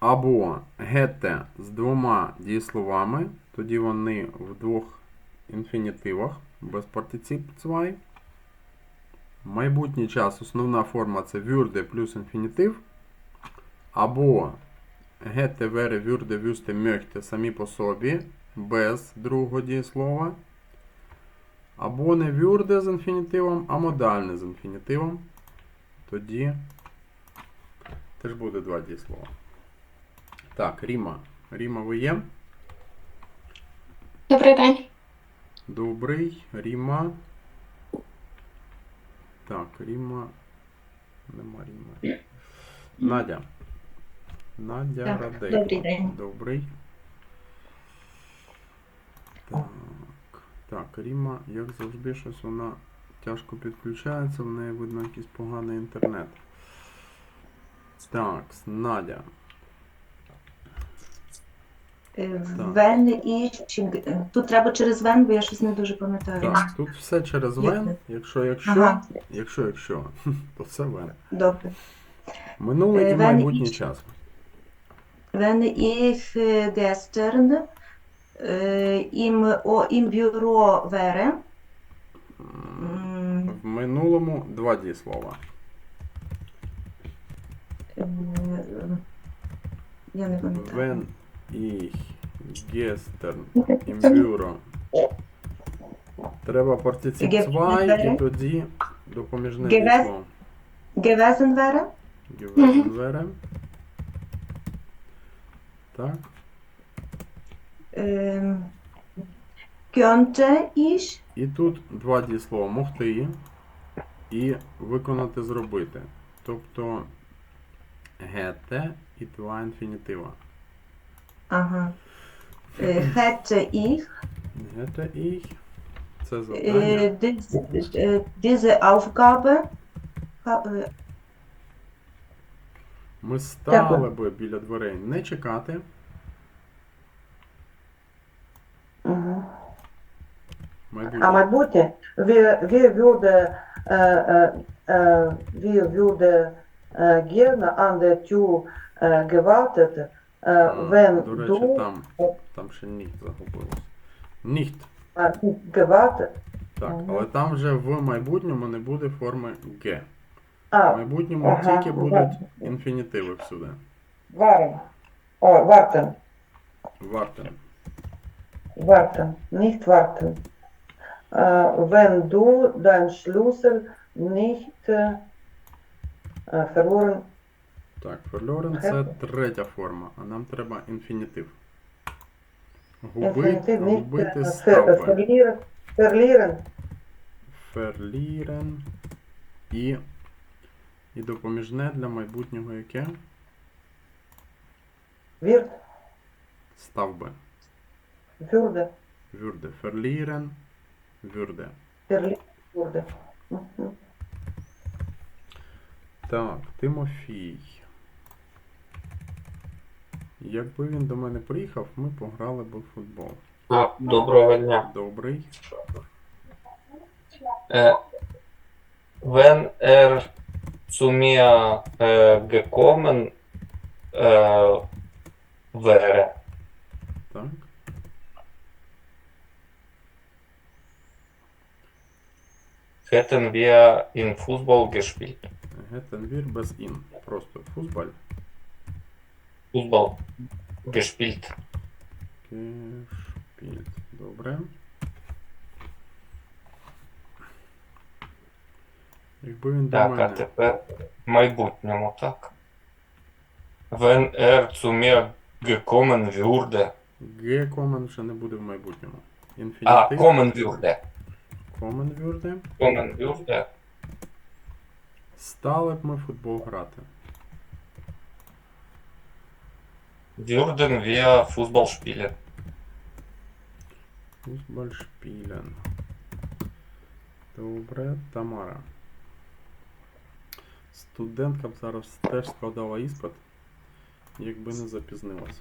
або гете з двома дієсловами, тоді вони в двох інфінітивах без партицип zwei. Майбутній час основна форма це würde плюс інфінітив. Або гете, wäre, würde, wüsste, möchte самі по собі, без другого дієслова. Або не würde з інфінітивом, а модальне з інфінітивом. Тоді теж буде два дієслова. Так, Ріма. Ріма, ви є? Добрий день. Добрий. Ріма. Так, Ріма. Нема Ріма. Надя. Надя Так, Радейко. добрий день. Добрий. Так. Так, Ріма, як завжди, щось вона тяжко підключається, в неї видно якийсь поганий інтернет. Так, Надя. Е, Вен і чи тут треба через вен, бо я щось не дуже пам'ятаю. Так, тут все через вен. Якщо, якщо, Ага. якщо, якщо, то все вен. Добре. Минулий Е, і майбутній і- час. Wenn ich äh, gestern äh, im, o, im Büro wäre, М, м, В минулому два дієслова. е, я не пам'ятаю. Ich gestern im Büro. Треба партицип Ге- zwei і тоді допоміжне дієслово. Gewesen wäre, Gewesen wäre. Так. ähm, könnte ich, І тут два дієслова могти і виконати зробити. Тобто гете і два інфінітива. Aha, äh, hätte ich Гете і це завдання. äh, dies, äh, diese Aufgabe, ha- äh, Ми стали би біля дверей не чекати. mhm. Майбутнє. А майбутнє wir, wir würde, äh, äh, äh, wir würde äh, gerne an der Tür äh, gewartet, äh, wenn До речі, du там, там ще ніхт загубилось. Ніхт. gewartet. Так, Мгм. але там вже в майбутньому не буде форми Г. В майбутньому ага, тільки будуть ага. інфінітиви всюди. waren. О, warten. Вартен. Warten. Nicht warten. Äh, wenn du deinen Schlüssel nicht äh, verloren Так, ферлорен це третя форма, а нам треба інфінітив. Губити, губити ставби. Verlieren. Ферлірен і, і допоміжне для майбутнього яке? Wird. Ставби. Würde. Вюрде. Ферлірен, вюрде. Mhm. Так, Тимофій. Якби він до мене приїхав, ми пограли б у футбол. А, доброго дня. Добрий. Äh, wenn er zu mir äh, gekommen äh, wäre, Так. hätten wir in Fußball gespielt. Гетенвір без ін. Просто футболь. Fußball gespielt. Кешпіль. Добре. Якби він до Так, а тепер в майбутньому, так? Wenn er zu mir gekommen würde. Г комен вже не буде в майбутньому. А, Інфінітив. kommen würde. Комен вюрде. Kommen würde. Стали б ми в футбол грати. Würden wir Fußball spielen. Футболь шпілен. Добре, Тамара. Студентка б зараз теж складала іспит, якби не запізнилась.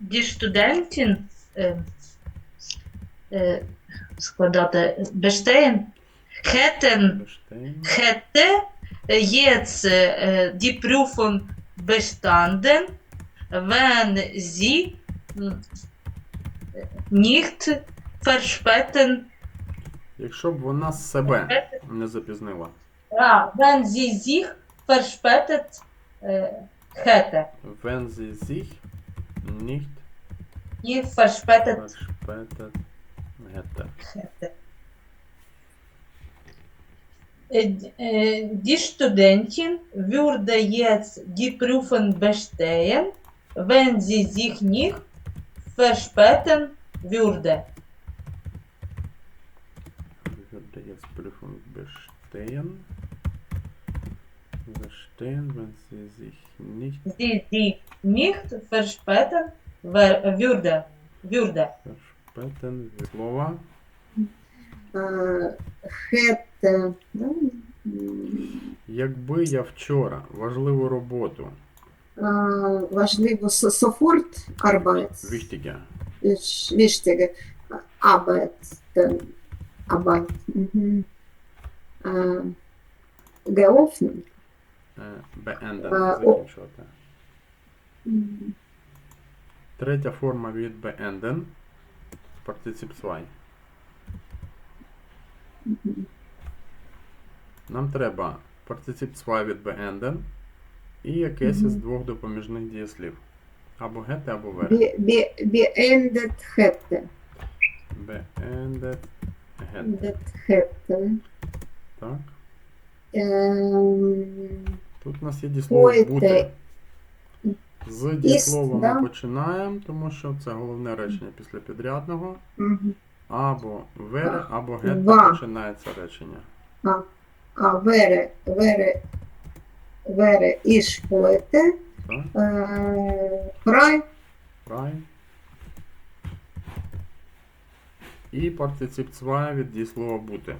Die Studentin е, е, складати Бештейн. hätte jetzt äh, die Prüfung bestanden, wenn sie nicht verspäten, Якщо б вона себе не запізнила. ah, wenn sie sich verspätet äh, hätte. Wenn sie sich nicht Nicht verspätet verspätet hätte. hätte. Äh, äh, Die Studentin würde jetzt die Prüfung bestehen, wenn sie sich nicht verspäten würde. Würde jetzt Prüfung bestehen. Bestehen, wenn sie sich nicht Sie sich nicht verspäten würde. würde. verspäten. Слова. Е, Хете. да? Якби я вчора важливу роботу е, Важливо со- sofort arbeit. Wichtige Sch- Wichtige Arbeit. Arbeit. Mhm. Е, Geöffnet. е, beenden А, о- закінчувати. Третя форма від beenden. Партицип 2. мгм. Нам треба партицип 2 від beenden і якесь із двох допоміжних дієслів. Або гете, або вере. Be- be- Beendet hätte. Beendet гете. Hätte. Так. Ем, Тут у нас є дієслово бути. З дієслова ми починаємо, тому що це головне речення після підрядного. Або вере, або гете починається речення. Wäre ich heute Так? äh, frei, Frei. І партицип 2 від дієслова бути.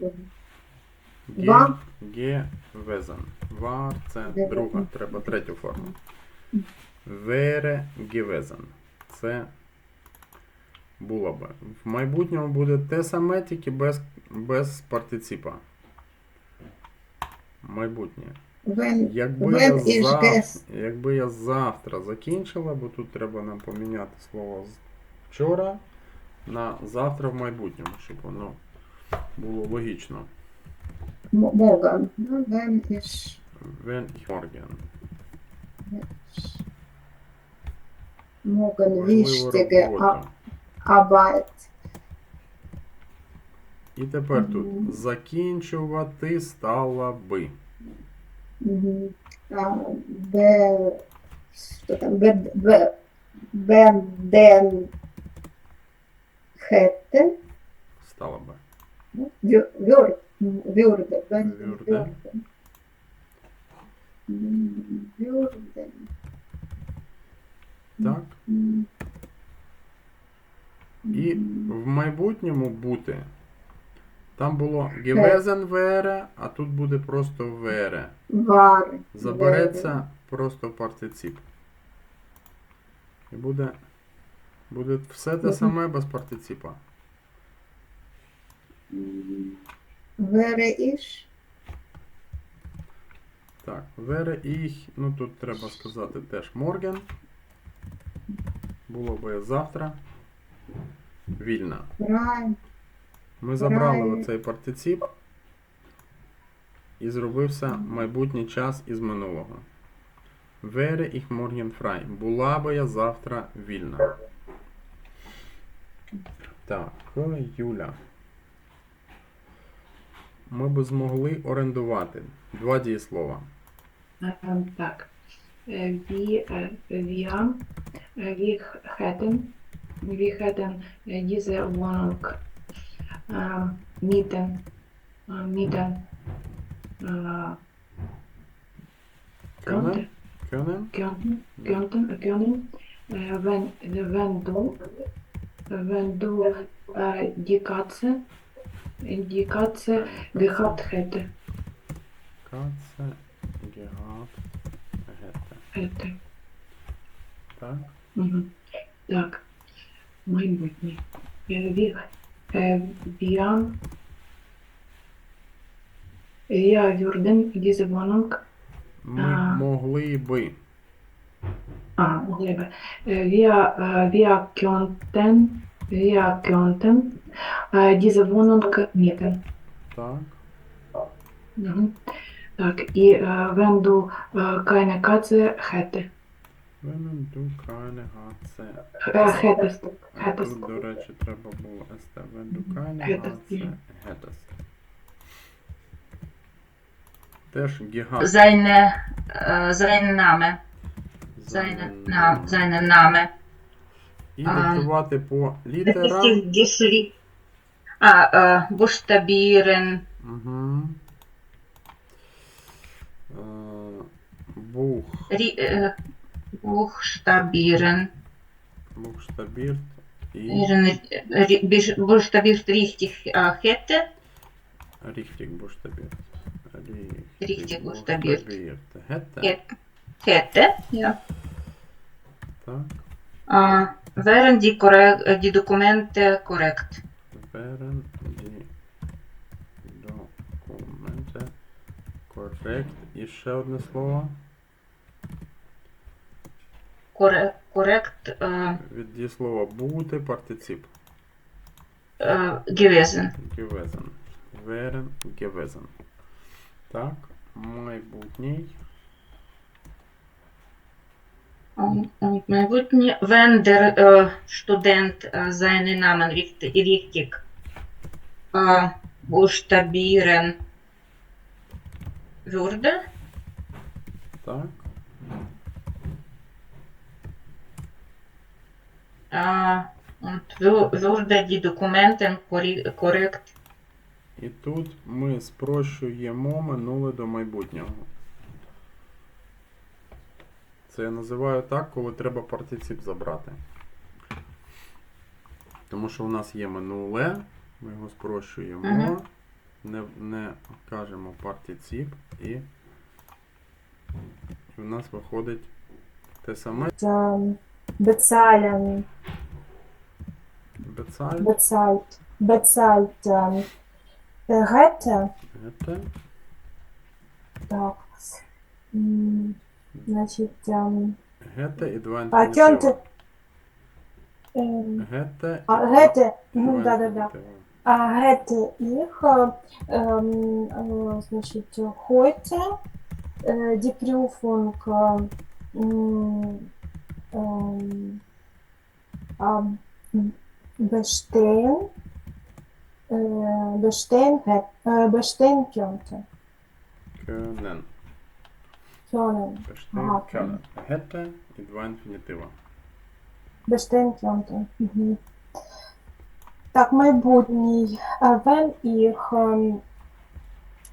Ге, Ва. гевезен. Вар це друга, треба третю форму. Вере гевезен. Це було би. В майбутньому буде те саме, тільки без, без партиципа. Майбутнє. wenn, Якби When я, is зав... Якби я завтра закінчила, бо тут треба нам поміняти слово з вчора на завтра в майбутньому, щоб воно було логічно. mo- morgen, ne, wenn ich, Wenn ich morgen. morgen wichtige. Arbeit, І тепер Мгм. тут закінчувати стала би. mhm, äh, что там, be, beenden hätte, Стала би. beenden Würde. würde. Mm, Würde. І в майбутньому бути. Там було gewesen wäre, а тут буде просто wäre. War. Забереться просто партицип. І буде, буде все те саме без партиципа. Wäre ich. Так, wäre ich, ну тут треба сказати теж morgen. Було би завтра. Вільна. Ми забрали оцей партицип і зробився майбутній час із минулого. Wäre ich morgen frei. Була би я завтра вільна. Так, Юля. Ми би змогли орендувати два дієслова. Ähm, Так. Wir, wir, wir hätten, wir hätten äh, diese Wohnung äh, mieten, äh, mieten äh, Können? könnte, Können? könnten, könnten, können, äh, wenn, wenn du, wenn du äh, die Katze, die Katze gehabt hätte, Katze gehabt hätte. hätte. Так? Мгм. Так, майбутнє. Е, Äh, wir, wir würden diese Wohnung Ми А. могли би. Ah. Äh, äh, wir könnten äh, diese Wohnung mieten. Так. Mhm. Так, і äh, wenn du äh, äh, А. Тут, до речі, треба було СТ. Wenn du keine Hättest, Hatze ні. hättest. Теж гігант. Seine, äh, sein Name. Seine, na, seine Name. І А. диктувати по літерам. Richtig geschrieben. Ah, äh, buchstabieren. Угу. Е, Бух. Ri äh, buchstabieren. І Ihren, äh, buchstabiert richtig äh, hätte. Ріхтік Буштабірт. Richtig buchstabiert. Hätte. hätte ja. Так. Äh, wären die, äh, die Dokumente korrekt? Wären die документи коррект. І ще одне слово. Korre korrekt äh, Від дієслова бути партицип. äh, gewesen. Gewesen. Wären gewesen. Так. Майбутній. Und, und man wenn der äh, Student äh, seinen Namen richtig, richtig äh, buchstabieren würde, Так. Die Dokumente korri- korrekt І тут ми спрощуємо минуле до майбутнього. Це я називаю так, коли треба партицип забрати. Тому що у нас є минуле, ми його спрощуємо, Мгм. не, не кажемо партицип і, і у нас виходить те саме. Ähm, bezahlen, Бецаль, bezahlt, bezahlt, ähm, äh, hätte, так, м, значит, ähm, гете а інфінітива. könnte, ähm, Гете а, і ну, да-да-да, а hätte ich, äh, ähm, äh, значит, heute äh, die Prüfung äh, ähm, ähm, äh, hätt- äh, bestehen könnte. Können. Пішли Ага. кönен. Гете і два інфінітива. Bestehen könnte. Mhm. Так, майбутній. Е, Wenn ich ähm,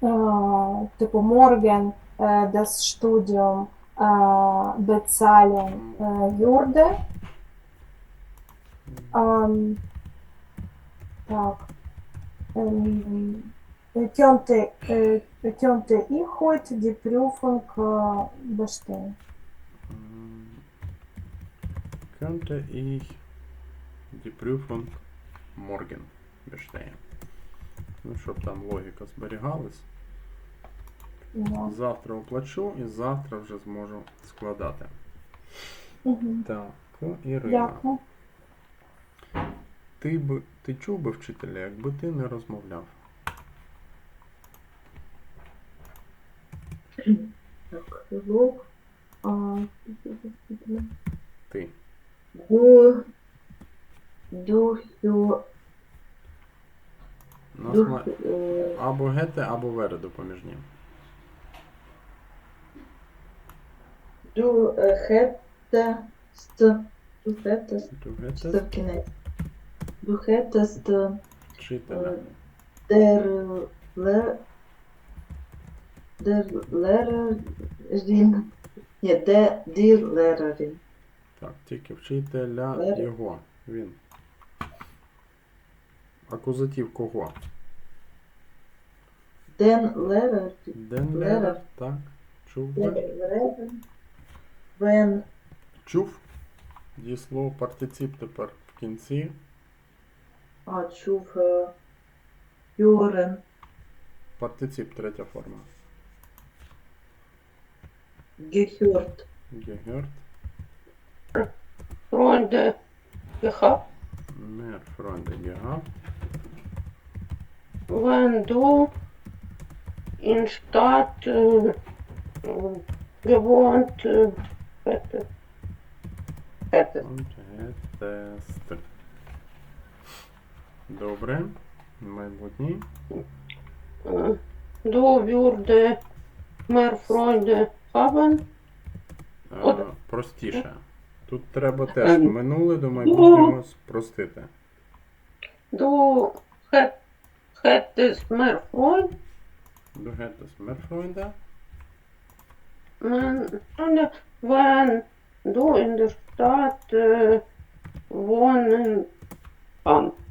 äh, типу morgen äh, das Studium äh, bezahlen äh, würde, ähm, так, ähm, könnte, äh, könnte ich heute die Prüfung äh, bestehen. М, Könnte ich die Prüfung morgen bestehen? Ну, щоб там логіка зберігалась. Да. Завтра оплачу і завтра вже зможу складати. Мгм. Так, Ірина. Дякую. Ти б ти чув би вчителя, якби ти не розмовляв? Так, звук. А, Ти. ду, ду, сю, нас ду, ма- або гете, або вере допоміжні. ду, е, хетте, ст, ду, хетте, Ду це в кінець. Ду, хетте, ст, вчителя. дер, ле, дер, лерерін, ні, де, дір, лерерін. Так, тільки вчителя Лер. його. Він. Акузатив кого? Ден, лерерін. Ден Лера. Так. Чув би? Вен, Чув? Дієслово партицип тепер в кінці. А, чув. е, Юрен. Партицип, третя форма. Гехюрт. Gehört. Freunde gehabt, Mehr Freunde gehabt. wenn du in Stadt äh, äh, gewohnt äh, hättest. Добре. Майбутній. Äh, Du würde mehr Freunde haben. Е, От. Простіше. Тут треба теж минуле до майбутнього спростити. Du hätt- hättest mehr Freunde, Du hättest mehr Freunde. Freunde, wenn du in der Stadt äh, wohnen kannst.